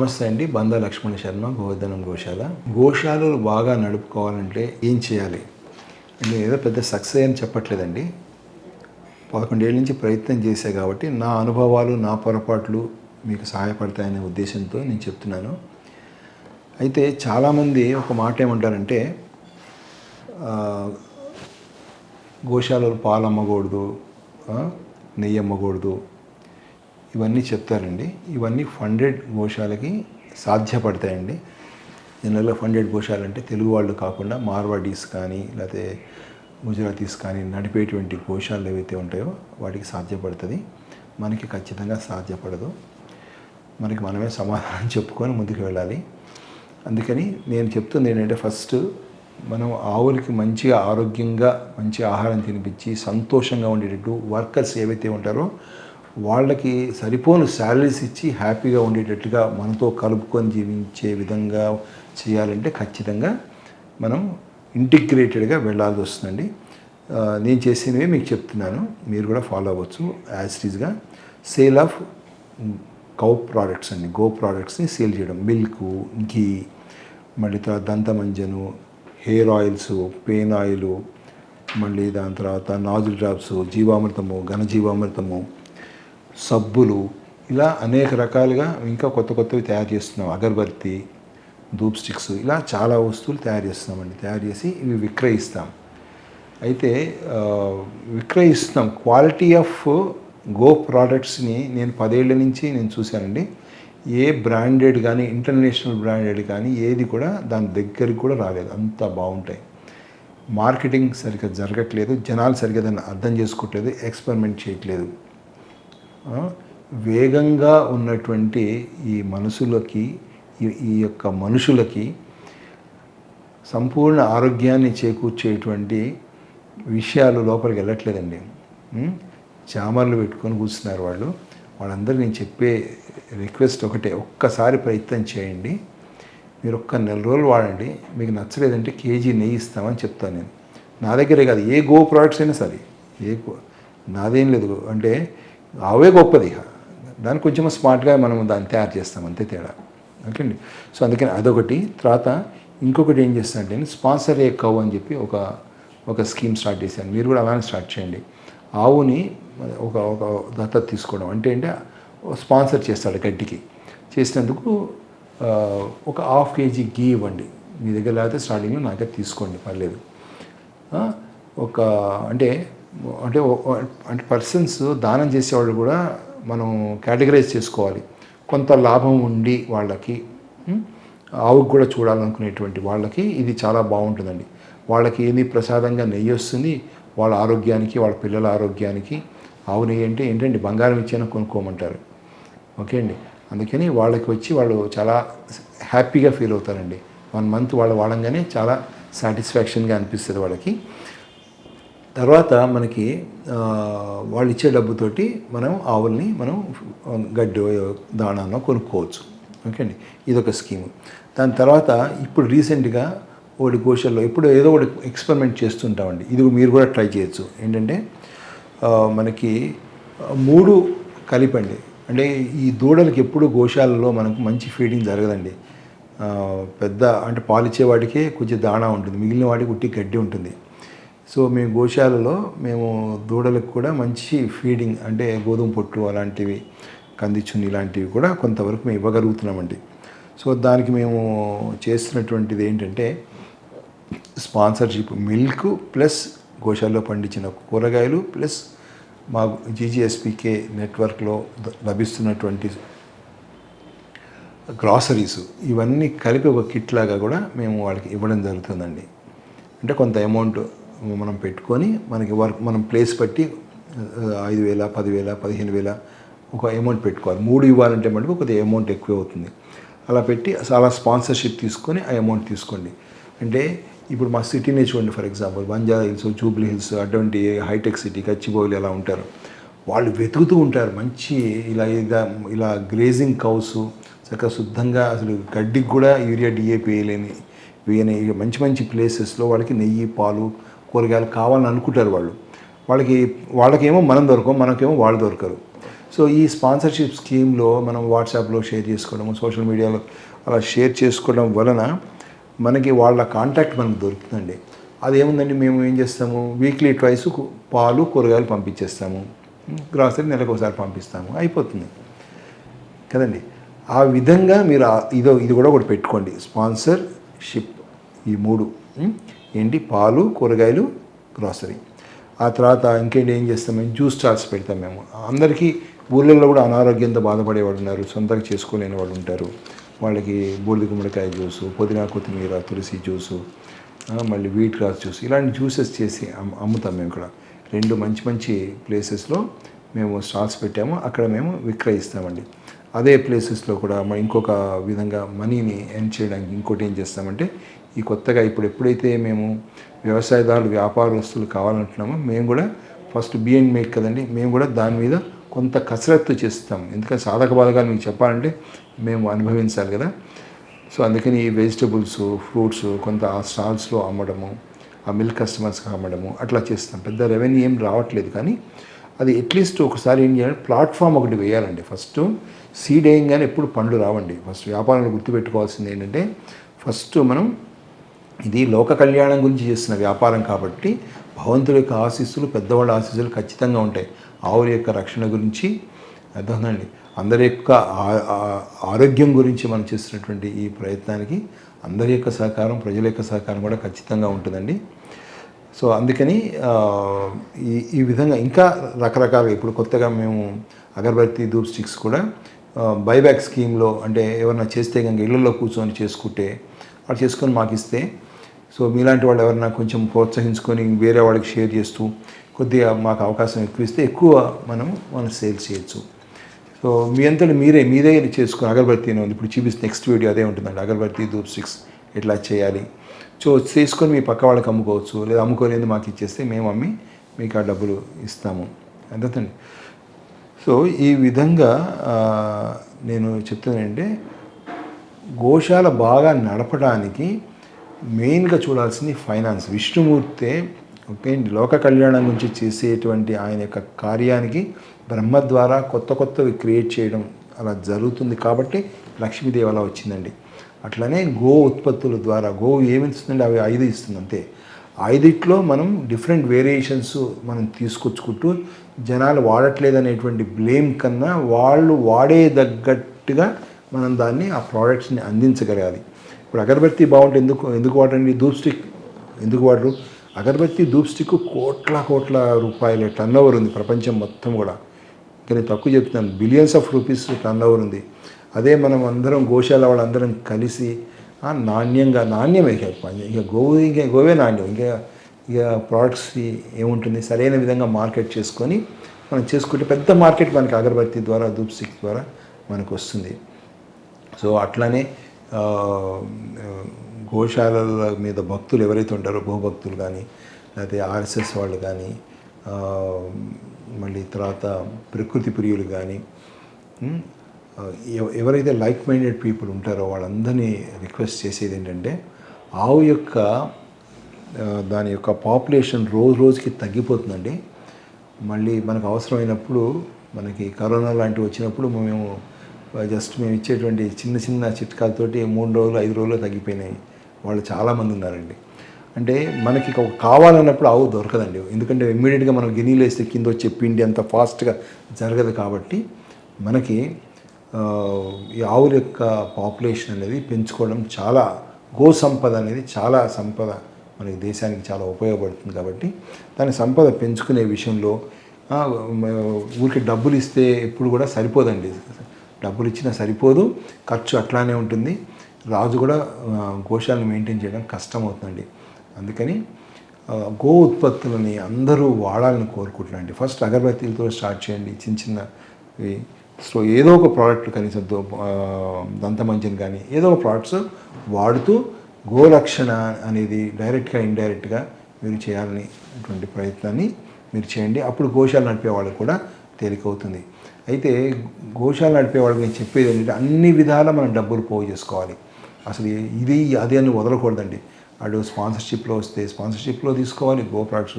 నమస్తే అండి. బంద లక్ష్మణ శర్మ గోవర్ధనం గోశాల. గోశాలలు బాగా నడుపుకోవాలంటే ఏం చేయాలి? నేను ఏదో పెద్ద సక్సెస్ అని చెప్పట్లేదండి. పదకొండేళ్ళ నుంచి ప్రయత్నం చేశా కాబట్టి నా అనుభవాలు నా పొరపాట్లు మీకు సహాయపడతాయనే ఉద్దేశంతో నేను చెప్తున్నాను. అయితే చాలామంది ఒక మాట ఏమంటారంటే గోశాలలు గోశాలలో పాలు అమ్మకూడదు నెయ్యి అమ్మకూడదు ఇవన్నీ చెప్తారండి. ఇవన్నీ ఫండెడ్ గోశాలకి సాధ్యపడతాయండి. జనరల్గా ఫండెడ్ గోశాల అంటే తెలుగు వాళ్ళు కాకుండా మార్వాడీస్ కానీ లేకపోతే గుజరాతీస్ కానీ నడిపేటువంటి గోశాలలు ఏవైతే ఉంటాయో వాటికి సాధ్యపడుతుంది. మనకి ఖచ్చితంగా సాధ్యపడదు. మనకి మనమే సమాధానం చెప్పుకొని ముందుకు వెళ్ళాలి. అందుకని నేను చెప్తుంది ఏంటంటే ఫస్ట్ మనం ఆవులకి మంచిగా ఆరోగ్యంగా మంచి ఆహారం తినిపించి సంతోషంగా ఉండేటట్టు వర్కర్స్ ఏవైతే ఉంటారో వాళ్ళకి సరిపోను శాలరీస్ ఇచ్చి హ్యాపీగా ఉండేటట్టుగా మనతో కలుపుకొని జీవించే విధంగా చేయాలంటే ఖచ్చితంగా మనం ఇంటిగ్రేటెడ్గా వెళ్ళాల్సి వస్తుందండి. నేను చేసినవి మీకు చెప్తున్నాను. మీరు కూడా ఫాలో అవ్వచ్చు. As sale of cow products అండి. గో ప్రోడక్ట్స్ని సేల్ చేయడం. మిల్క్ ఘీ మళ్ళీ తర్వాత దంతమంజను హెయిర్ ఆయిల్స్ పెయిన్ ఆయిల్ మళ్ళీ దాని తర్వాత నాజుల్ డ్రాప్స్ జీవామృతము ఘనజీవామృతము సబ్బులు ఇలా అనేక రకాలుగా ఇంకా కొత్త కొత్తవి తయారు చేస్తున్నాం. అగరబత్తి ధూప్ స్టిక్స్ ఇలా చాలా వస్తువులు తయారు చేస్తున్నామండి. తయారు చేసి ఇవి విక్రయిస్తాం. అయితే విక్రయిస్తున్నాం. విక్రయిస్తాం క్వాలిటీ ఆఫ్ గో ప్రోడక్ట్స్ని నేను పదేళ్ళ నుంచి నేను చూశానండి. ఏ బ్రాండెడ్ కానీ ఇంటర్నేషనల్ బ్రాండెడ్ కానీ ఏది కూడా దాని దగ్గరికి కూడా రాలేదు. అంత బాగుంటాయి. మార్కెటింగ్ సరిగ్గా జరగట్లేదు. జనాలు సరిగ్గా దాన్ని అర్థం చేసుకోవట్లేదు ఎక్స్పెరిమెంట్ చేయట్లేదు. వేగంగా ఉన్నటువంటి ఈ మనసులకి ఈ- ఈ యొక్క మనుషులకి సంపూర్ణ ఆరోగ్యాన్ని చేకూర్చేటువంటి విషయాలు లోపలికి వెళ్ళట్లేదండి. చామర్లు పెట్టుకొని కూర్చున్నారు వాళ్ళు. వాళ్ళందరూ నేను చెప్పే రిక్వెస్ట్ ఒకటే ఒక్కసారి ప్రయత్నం చేయండి. మీరు ఒక్క నెల రోజులు వాడండి. మీకు నచ్చలేదంటే కేజీ నెయ్యి ఇస్తామని చెప్తాను నేను. నా దగ్గరే కాదు ఏ గో ప్రోడక్ట్స్ అయినా సరే ఏ గో- నాదేం లేదు. అంటే అవే గొప్పది ఇక. దాన్ని కొంచెం స్మార్ట్గా మనం దాన్ని తయారు చేస్తాం అంతే తేడా. ఓకే అండి? సో అందుకని అదొకటి. తర్వాత ఇంకొకటి ఏం చేస్తానంటే నేను స్పాన్సర్ ఏ కవ్ అని చెప్పి ఒక ఒక స్కీమ్ స్టార్ట్ చేశాను. మీరు కూడా అలానే స్టార్ట్ చేయండి. ఆవుని ఒక ఒక దత్తత తీసుకోవడం. అంటే అంటే స్పాన్సర్ చేస్తాడు గడ్డికి. చేసినందుకు ఒక హాఫ్ కేజీ గీ ఇవ్వండి. మీ దగ్గర లేకపోతే స్టార్టింగ్లో నాకే తీసుకోండి. పర్లేదు. ఒక అంటే అంటే అంటే పర్సన్స్ దానం చేసేవాళ్ళు కూడా మనం కేటగరైజ్ చేసుకోవాలి. కొంత లాభం ఉండి వాళ్ళకి ఆవుకు కూడా చూడాలనుకునేటువంటి వాళ్ళకి ఇది చాలా బాగుంటుందండి. వాళ్ళకి ఏది ప్రసాదంగా నెయ్యి వస్తుంది వాళ్ళ ఆరోగ్యానికి వాళ్ళ పిల్లల ఆరోగ్యానికి ఆవు నెయ్యి అంటే ఏంటండి? బంగారం ఇచ్చేనా కొనుక్కోమంటారు. ఓకే అండి? అందుకని వాళ్ళకి వచ్చి వాళ్ళు చాలా హ్యాపీగా ఫీల్ అవుతారండి. వన్ మంత్ వాళ్ళు వాడంగానే చాలా సాటిస్ఫాక్షన్గా అనిపిస్తుంది వాళ్ళకి. తర్వాత మనకి వాళ్ళు ఇచ్చే డబ్బుతోటి మనం ఆవుల్ని మనం గడ్డి దాణానో కొనుక్కోవచ్చు. ఓకే అండి? ఇదొక స్కీము. దాని తర్వాత ఇప్పుడు రీసెంట్గా ఒకటి గోషల్లో ఇప్పుడు ఏదో ఒకటి ఎక్స్పెరిమెంట్ చేస్తుంటామండి. ఇది మీరు కూడా ట్రై చేయొచ్చు. ఏంటంటే మనకి మూడు కలిపండి. అంటే ఈ దూడలకి ఎప్పుడు గోశాలలో మనకు మంచి ఫీడింగ్ జరగదండి. పెద్ద అంటే పాలిచ్చే వాటికే కొంచెం దాణా ఉంటుంది. మిగిలిన వాటికి ఉట్టి గడ్డి ఉంటుంది. సో మేము గోశాలలో మేము దూడలకు కూడా మంచి ఫీడింగ్ అంటే గోధుమ పొట్టు అలాంటివి కందిచున్ని ఇలాంటివి కూడా కొంతవరకు మేము ఇవ్వగలుగుతున్నామండి. సో దానికి మేము చేస్తున్నటువంటిది ఏంటంటే స్పాన్సర్షిప్ మిల్క్ ప్లస్ గోశాలలో పండించిన కూరగాయలు ప్లస్ మా జీజీఎస్పీకే నెట్వర్క్లో లభిస్తున్నటువంటి గ్రాసరీస్ ఇవన్నీ కలిపి ఒక కిట్ లాగా కూడా మేము వాళ్ళకి ఇవ్వడం జరుగుతుందండి. అంటే కొంత అమౌంట్ మనం పెట్టుకొని మనకి వర్క్ మనం ప్లేస్ బట్టి ఐదు వేల పదివేల పదిహేను వేల ఒక అమౌంట్ పెట్టుకోవాలి. మూడు ఇవ్వాలంటే మటుకు కొద్దిగా అమౌంట్ ఎక్కువ అవుతుంది. అలా పెట్టి అలా స్పాన్సర్షిప్ తీసుకొని ఆ అమౌంట్ తీసుకోండి. అంటే ఇప్పుడు మా సిటీనే చూడండి for example Banjara hills Jubilee hills అటువంటి హైటెక్ సిటీ కచ్చిబౌలి అలా ఉంటారు? వాళ్ళు వెతుకుతూ ఉంటారు. మంచి ఇలా ఇలా ఇలా గ్రేజింగ్ కౌస్ చక్కగా శుద్ధంగా అసలు గడ్డికి కూడా యూరియా డిఏపి వేయలేని వేయని మంచి మంచి ప్లేసెస్లో వాళ్ళకి నెయ్యి పాలు కూరగాయలు కావాలని అనుకుంటారు వాళ్ళు. వాళ్ళకి వాళ్ళకేమో మనం దొరకం మనకేమో వాళ్ళు దొరకరు. సో ఈ స్పాన్సర్షిప్ స్కీమ్లో మనం వాట్సాప్లో షేర్ చేసుకోవడము సోషల్ మీడియాలో అలా షేర్ చేసుకోవడం వలన మనకి వాళ్ళ కాంటాక్ట్ మనకు దొరుకుతుందండి. అదేముందండి మేము ఏం చేస్తాము? వీక్లీ ట్వైస్ పాలు కూరగాయలు పంపించేస్తాము. గ్రాసరీ నెలకు ఒకసారి పంపిస్తాము. అయిపోతుంది. కదండి? ఆ విధంగా మీరు ఇదో ఇది కూడా ఒకటి పెట్టుకోండి. స్పాన్సర్షిప్ ఈ మూడు. ఏంటి? పాలు కూరగాయలు గ్రాసరీ. ఆ తర్వాత ఇంకేంటి? ఏం చేస్తాం? మేము జ్యూస్ స్టాల్స్ పెడతాం మేము. అందరికీ ఊళ్ళల్లో కూడా అనారోగ్యంతో బాధపడేవాళ్ళు ఉన్నారు. సొంతంగా చేసుకోలేని వాళ్ళు ఉంటారు. వాళ్ళకి బూడిద గుమ్మడికాయ జ్యూసు పుదీనా కొత్తిమీర తులసి జ్యూసు మళ్ళీ వీట్ గ్రాస్ జ్యూస్ ఇలాంటి జ్యూసెస్ చేసి అమ్ముతాం మేము ఇక్కడ. రెండు మంచి మంచి ప్లేసెస్లో మేము స్టాల్స్ పెట్టాము. అక్కడ మేము విక్రయిస్తామండి. అదే ప్లేసెస్లో కూడా ఇంకొక విధంగా మనీని ఎర్న్ చేయడానికి ఇంకోటి ఏం చేస్తామంటే ఈ కొత్తగా ఇప్పుడు ఎప్పుడైతే మేము వ్యవసాయదారులు వ్యాపారస్తులు కావాలంటున్నామో మేము కూడా ఫస్ట్ బిఎన్ మేక్ కదండి మేము కూడా దాని మీద కొంత కసరత్తు చేస్తాం. ఎందుకంటే సాధక బాధకాలు మీకు చెప్పాలంటే మేము అనుభవించాలి కదా. సో అందుకని ఈ వెజిటబుల్స్ ఫ్రూట్స్ కొంత ఆ స్టాల్స్లో అమ్మడము ఆ మిల్క్ కస్టమర్స్కి అమ్మడము అట్లా చేస్తాం. పెద్ద రెవెన్యూ ఏం రావట్లేదు కానీ అది అట్లీస్ట్ ఒకసారి ఏం చేయాలి ప్లాట్ఫామ్ ఒకటి వేయాలండి. ఫస్ట్ సీడ్ వేయంగానే ఎప్పుడు పండ్లు రావండి. ఫస్ట్ వ్యాపారంలో గుర్తుపెట్టుకోవాల్సింది ఏంటంటే ఫస్ట్ మనం ఇది లోక కళ్యాణం గురించి చేసిన వ్యాపారం కాబట్టి భగవంతుడి యొక్క ఆశీస్సులు పెద్దవాళ్ళ ఆశీస్సులు ఖచ్చితంగా ఉంటాయి. ఆవుల యొక్క రక్షణ గురించి అర్థమండి అందరి యొక్క ఆరోగ్యం గురించి మనం చేసినటువంటి ఈ ప్రయత్నానికి అందరి యొక్క సహకారం ప్రజల యొక్క సహకారం కూడా ఖచ్చితంగా ఉంటుందండి. సో అందుకని ఈ ఈ విధంగా ఇంకా రకరకాలుగా ఇప్పుడు కొత్తగా మేము అగరబత్తి ధూప్ స్టిక్స్ కూడా బైబ్యాక్ స్కీమ్లో అంటే ఏమన్నా చేస్తే కనుక ఇళ్ళల్లో కూర్చొని చేసుకుంటే అలా చేసుకొని మాకు ఇస్తే సో మీలాంటి వాళ్ళు ఎవరన్నా కొంచెం ప్రోత్సహించుకొని వేరే వాళ్ళకి షేర్ చేస్తూ కొద్దిగా మాకు అవకాశం ఎక్కువ ఇస్తే ఎక్కువ మనం మనం సేల్ చేయొచ్చు. సో మీ అంతటి మీరే మీదే చేసుకుని అగరబత్తి ఉంది. ఇప్పుడు చూపిస్తే నెక్స్ట్ వీడియో అదే ఉంటుందండి. అగరబత్తి ధూప్ స్టిక్స్ ఎట్లా చేయాలి? సో చేసుకొని మీ పక్క వాళ్ళకి అమ్ముకోవచ్చు. లేదా అమ్ముకోలేదు మాకు ఇచ్చేస్తే మేము అమ్మి మీకు ఆ డబ్బులు ఇస్తాము. అంతేనండి సో ఈ విధంగా నేను చెప్తానంటే గోశాల బాగా నడపడానికి మెయిన్గా చూడాల్సింది ఫైనాన్స్. విష్ణుమూర్తే ఓకే లోక కళ్యాణం గురించి చేసేటువంటి ఆయన యొక్క కార్యానికి బ్రహ్మ ద్వారా కొత్త కొత్తవి క్రియేట్ చేయడం అలా జరుగుతుంది కాబట్టి లక్ష్మీదేవి అలా వచ్చిందండి. అట్లనే గో ఉత్పత్తుల ద్వారా గో ఏమి ఇస్తుందండి అవి ఐదు ఇస్తుంది అంతే. ఐదిట్లో మనం డిఫరెంట్ వేరియేషన్స్ మనం తీసుకొచ్చుకుంటూ జనాలు వాడట్లేదు అనేటువంటి బ్లేమ్ కన్నా వాళ్ళు వాడే తగ్గట్టుగా మనం దాన్ని ఆ ప్రోడక్ట్స్ని అందించగలగాలి. ఇప్పుడు అగరబత్తి బాగుంటే ఎందుకు ఎందుకు వాడండి? ధూప్ స్టిక్. ఎందుకు వాడరు? అగరబత్తి ధూప్ స్టిక్ కోట్ల కోట్ల రూపాయల. టర్న్ ఓవర్ ఉంది ప్రపంచం మొత్తం కూడా. ఇంకా నేను తక్కువ చెప్తున్నాను. Billions of rupees turnover ఉంది. అదే మనం అందరం గోశాల వాళ్ళందరం కలిసి నాణ్యంగా నాణ్యమే ఇక ఇక గోవు ఇంకా గోవే నాణ్యం. ఇంకా ఇక ప్రోడక్ట్స్ ఏముంటుంది? సరైన విధంగా మార్కెట్ చేసుకొని మనం చేసుకుంటే పెద్ద మార్కెట్ మనకి అగరబత్తి ద్వారా ధూప్ స్టిక్ ద్వారా మనకు వస్తుంది. సో అట్లానే గోశాలల మీద భక్తులు ఎవరైతే ఉంటారో గోభక్తులు కానీ లేకపోతే ఆర్ఎస్ఎస్ వాళ్ళు కానీ మళ్ళీ తర్వాత ప్రకృతి ప్రియులు కానీ ఎవరైతే లైక్ మైండెడ్ పీపుల్ ఉంటారో వాళ్ళందరినీ రిక్వెస్ట్ చేసేది ఏంటంటే ఆవు యొక్క దాని యొక్క పాపులేషన్ రోజు రోజుకి తగ్గిపోతుందండి. మళ్ళీ మనకు అవసరమైనప్పుడు మనకి కరోనా లాంటివి వచ్చినప్పుడు మేము జస్ట్ మేము ఇచ్చేటువంటి చిన్న చిన్న చిట్కాలతోటి మూడు రోజులు ఐదు రోజులు తగ్గిపోయినాయి. వాళ్ళు చాలామంది ఉన్నారండి. అంటే మనకి కావాలన్నప్పుడు ఆవు దొరకదండి. ఎందుకంటే ఇమ్మీడియట్గా మనం గిన్నీలు వేస్తే కింద వచ్చే పిండి అంత ఫాస్ట్గా జరగదు కాబట్టి మనకి ఈ ఆవుల యొక్క పాపులేషన్ అనేది పెంచుకోవడం చాలా గో సంపద అనేది చాలా సంపద మనకి దేశానికి చాలా ఉపయోగపడుతుంది కాబట్టి దాని సంపద పెంచుకునే విషయంలో ఊరికి డబ్బులు ఇస్తే ఎప్పుడు కూడా సరిపోదండి. డబ్బులు ఇచ్చినా సరిపోదు ఖర్చు అట్లానే ఉంటుంది. రాజు కూడా గోశాలను మెయింటైన్ చేయడం కష్టం అవుతుందండి అందుకని గో ఉత్పత్తులని అందరూ వాడాలని కోరుకుంటున్నాండి ఫస్ట్ అగరబత్తీలతో స్టార్ట్ చేయండి. చిన్న చిన్నవి సో ఏదో ఒక ప్రోడక్ట్ కనీసం దో- దంతమంజన్ కానీ ఏదో ఒక ప్రోడక్ట్స్ వాడుతూ గోరక్షణ అనేది డైరెక్ట్గా ఇండైరెక్ట్గా మీరు చేయాలని అటువంటి ప్రయత్నాన్ని మీరు చేయండి. అప్పుడు గోశాల నడిపే వాళ్ళకు కూడా తేలికవుతుంది. అయితే గోశాల నడిపే మేము నేను చెప్పేది ఏంటంటే అన్ని విధాల మనం డబ్బులు పోగు చేసుకోవాలి. అసలు ఇది అది అని వదలకూడదండి. వాడు స్పాన్సర్షిప్లో వస్తే స్పాన్సర్షిప్లో తీసుకోవాలి గో ప్రోడక్ట్స్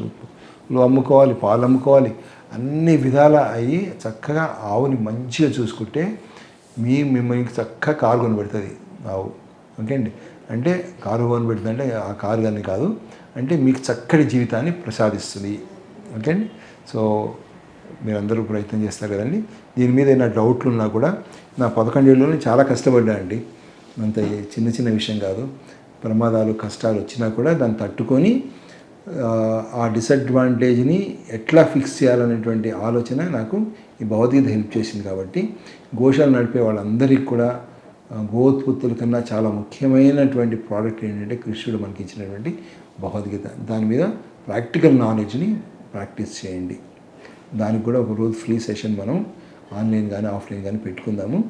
అమ్ముకోవాలి పాలు అమ్ముకోవాలి. అన్ని విధాల అయ్యి చక్కగా ఆవుని మంచిగా చూసుకుంటే మీ మిమ్మల్ని చక్కగా కారు కొని పెడుతుంది ఆవు. ఓకే అండి? అంటే కారు కొనపడుతుంది అంటే ఆ కారు కానీ కాదు. అంటే మీకు చక్కటి జీవితాన్ని ప్రసాదిస్తుంది. ఓకే అండి? సో మీరందరూ ప్రయత్నం చేస్తారు కదండి. దీని మీద ఏమైనా డౌట్లు ఉన్నా కూడా నా పదకొండేళ్ళలో చాలా కష్టపడ్డా అండి అంత చిన్న చిన్న విషయం కాదు. ప్రమాదాలు కష్టాలు వచ్చినా కూడా దాన్ని తట్టుకొని ఆ, డిసడ్వాంటేజ్ని ఎట్లా ఫిక్స్ చేయాలనేటువంటి ఆలోచన నాకు ఈ భౌతికత హెల్ప్ చేసింది కాబట్టి గోశాలు నడిపే వాళ్ళందరికీ కూడా గోత్పత్తుల కన్నా చాలా ముఖ్యమైనటువంటి ప్రోడక్ట్ ఏంటంటే కృష్ణుడు మనకి ఇచ్చినటువంటి భగవద్గీత. దాని మీద ప్రాక్టికల్ నాలెడ్జ్ని ప్రాక్టీస్ చేయండి. దానికి కూడా ఒక రోజు ఫ్రీ సెషన్ మనం ఆన్లైన్ కానీ ఆఫ్లైన్ కానీ పెట్టుకుందాము.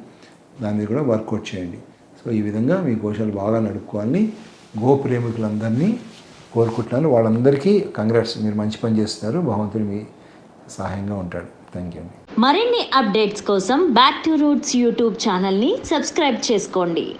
దాని మీద కూడా వర్కౌట్ చేయండి. సో ఈ విధంగా మీ గోశాలు బాగా నడుపుకోవాలని గోప్రేమికులందరినీ కోరుకుంటున్నాను. వాళ్ళందరికీ కంగ్రాట్స్ మీరు మంచి పని చేస్తున్నారు. భగవంతుడు మీ సహాయంగా ఉంటాడు. థ్యాంక్ యూ అండి. మరిన్ని అప్డేట్స్ కోసం బ్యాక్ టు రూట్స్ యూట్యూబ్ ఛానల్ని సబ్స్క్రైబ్ చేసుకోండి.